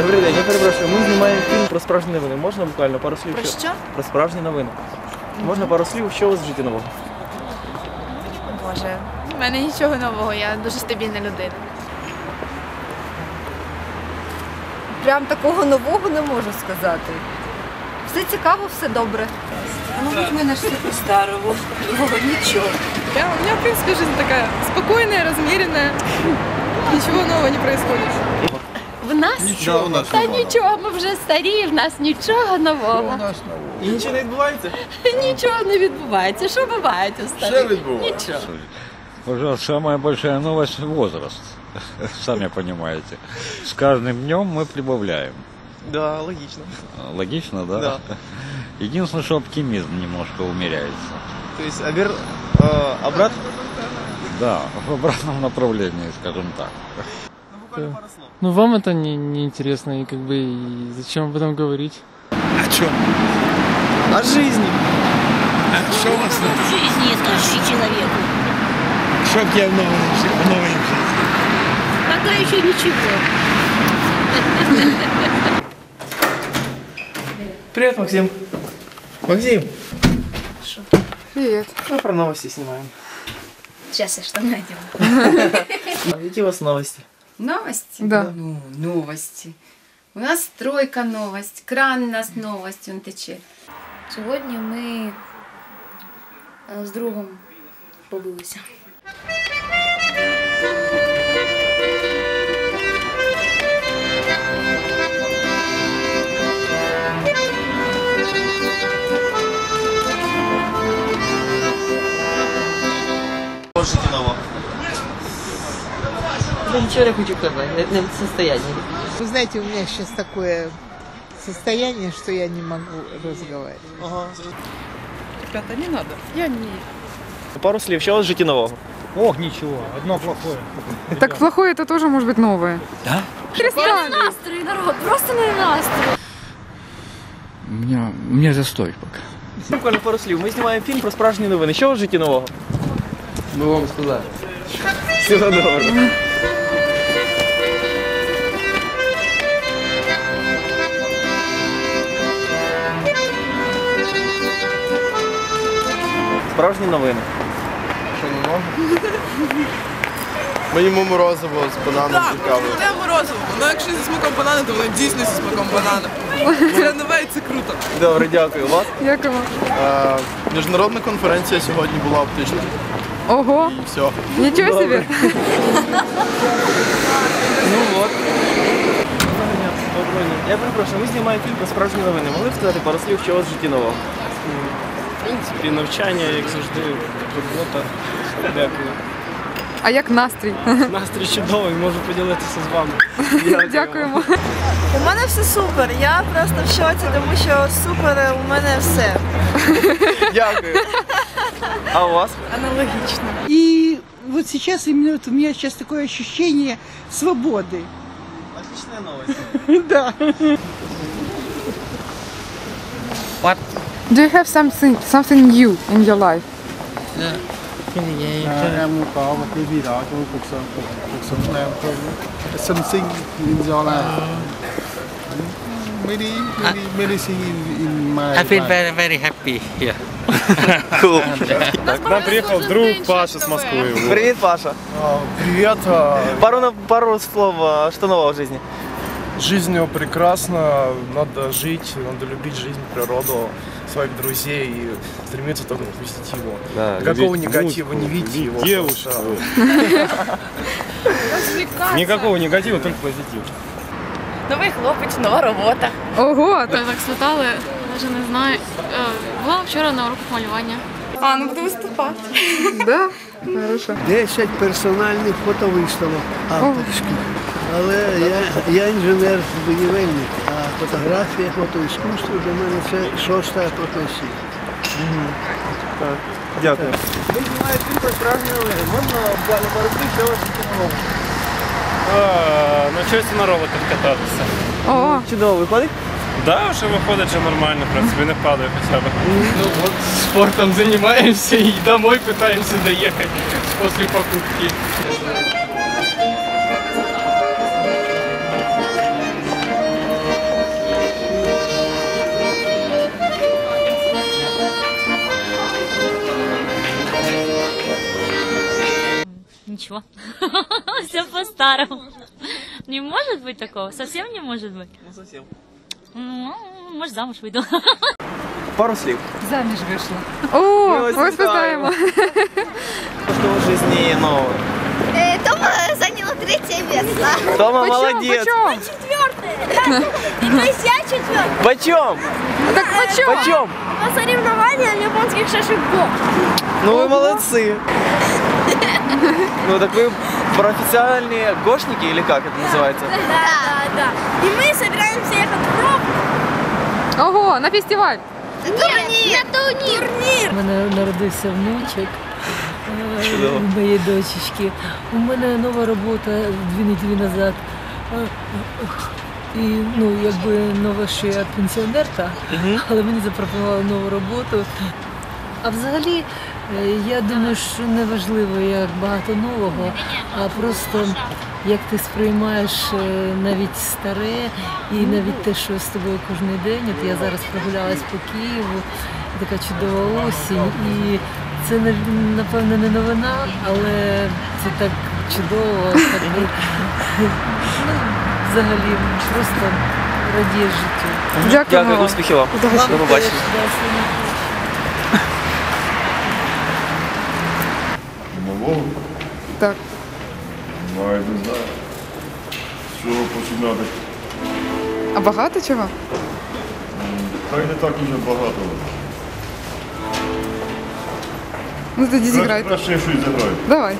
Добрий день, я перепрошую. Ми знімаємо фільм про справжні новини. Можна буквально пару слів? Про що? Про справжні новини. Можна пару слів, що у вас в житті нового? Боже, в мене нічого нового, я дуже стабільна людина. Прям такого нового не можу сказати. Все цікаво, все добре. Ну, вот мы нашли по-старому. Нового ничего. Я, у меня, в принципе, жизнь такая спокойная, размеренная. Ничего нового не происходит. В нас Нічого у нас. та нічого, ми вже старі, в нас нічого нового. І нічого не відбувається? Нічого не відбувається. Що бувається у старих? Нічого. Уже самая большая новость – возраст. Сами понимаете. С каждым днем мы прибавляем. Да, логічно. Логично, да? Да. Единственное, что оптимизм немножко умеряется. Тобто, а вір, е, обратно? Да, в обратном направлении, скажем так. Ну вам это не, не интересно и как бы и зачем об этом говорить? О жизни. Жизни скажи человеку. Что тебе в новой, в новой жизни? Пока еще ничего. Привет, Максим. Максим. Привет. Мы про новости снимаем. Сейчас я что найдем. А Які у вас новості? Новости? Да. Ну, новости. У нас стройка новость, кран у нас новость, он тече. Сьогодні ми е, з другом побилися. В житті нового. Да ничего не хочу сказать, не в состоянии. Вы знаете, у меня сейчас такое состояние, что я не могу разговаривать. Ага. Ребята, не надо. Я не... Пару слів, що у вас в житті нового? Ох, ничего, одно плохое. Так плохое это тоже может быть новое. Да? Перестань. Настрій, народ, просто не настрій. У меня, у меня застой пока. Буквально пару слів. Ми знімаємо фільм про справжні новини. Що у вас в житті нового? Мы вам сказали. Всього доброго. Справжні новини. Що Ми їмо морозиво з бананом і кавою. Це морозиво. Ну якщо зі смаком банана, то воно дійсно зі смаком банана. Це нове і це круто. Добре, дякую. Вас? Дякую. Е, міжнародна конференція сьогодні була оптична. Ого, І все. нічого собі. Ну от. Я перепрошую, ми знімаємо фільм про справжні новини. Могли б сказати пару слів, що у вас в житті нового? В принципі, навчання, як завжди, робота. Дякую. А як настрій? Настрій чудовий, можу поділитися з вами. Дякуємо. У мене все супер. Я просто в шоці, тому що супер у мене все. Дякую. А у вас? Аналогічно. И вот сейчас именно вот у меня сейчас такое ощущение свободы. Отличная новость. Да. Do you have something something new in your life? Em có một cái gì đó trong cuộc sống cuộc, cuộc sống của em không? Something in your life. Many, many, many things in, in my I feel life. very, very happy here. Cool. К нам приїхав друг Паша з Москви. Привет, Паша. Привіт. Пару, пару слов, а, что нового в жизни? Жизнь прекрасна, надо жить, надо любить жизнь, природу, своих друзей и стремиться только к позитиву. Никакого негатива не видеть его. девушек. просто. Никакого негатива, только позитив. Новий хлопець, нова робота. Ого, Ми так світали, навіть не знаю. Е, Була вчора на уроку малювання. А, ну буду виступати. да? Хорошо. 10 персональних фотовиставок авторських. Але я, я інженер-будівельник, а фотографія, фотоіскусство для мене це шоста професія. Угу. Так. Дякую. Ви знімаєте імпорт прагнули, можна воробити, що вас допомогу? Навчився на роботах кататися. О, чудово, виходить? Так, вже виходить, що нормально, в принципі, не впадає хоча б. Ну от спортом займаємося і домой питаємося доїхати після покупки. ничего. Все по-старому. Не может быть такого? Совсем не может быть? Ну, совсем. Ну, может, замуж выйду. Пару слів. Заміж вийшла. О, Ми вас ось вітаємо. питаємо. Что в жизни нового? Тома заняла третье место. Тома Почем? молодец. Почем? Четвертое. То есть я четвертый. Почем? Так почем? Почем? На соревнованиях японских шашиков. Ну вы молодцы. Ну так вы профессиональные гошники или как это называется? Да, да, да. И мы собираемся ехать в Ром. Ого, на фестиваль. Нет, на турнир. Турнир. У мене народився внучок е, Чудово. у моєї дочечки. У мене нова робота дві неділі назад. Е, е, І ну, якби нова ще я пенсіонерка, але мені запропонували нову роботу. А взагалі, е, я думаю, що не важливо, як багато нового, а просто як ти сприймаєш е, навіть старе і навіть те, що з тобою кожен день. От я зараз прогулялась по Києву, така чудова осінь. І це напевно не новина, але це так чудово. Так, ну, взагалі, просто радієш життю. Дякую, вам. успіхів вам. До побачення. Нового? Так. Навіть не знаю. З чого починати? А багато чого? Та й не так уже багато. Ну тоді Краще, зіграйте. краще я щось заграю. Давай.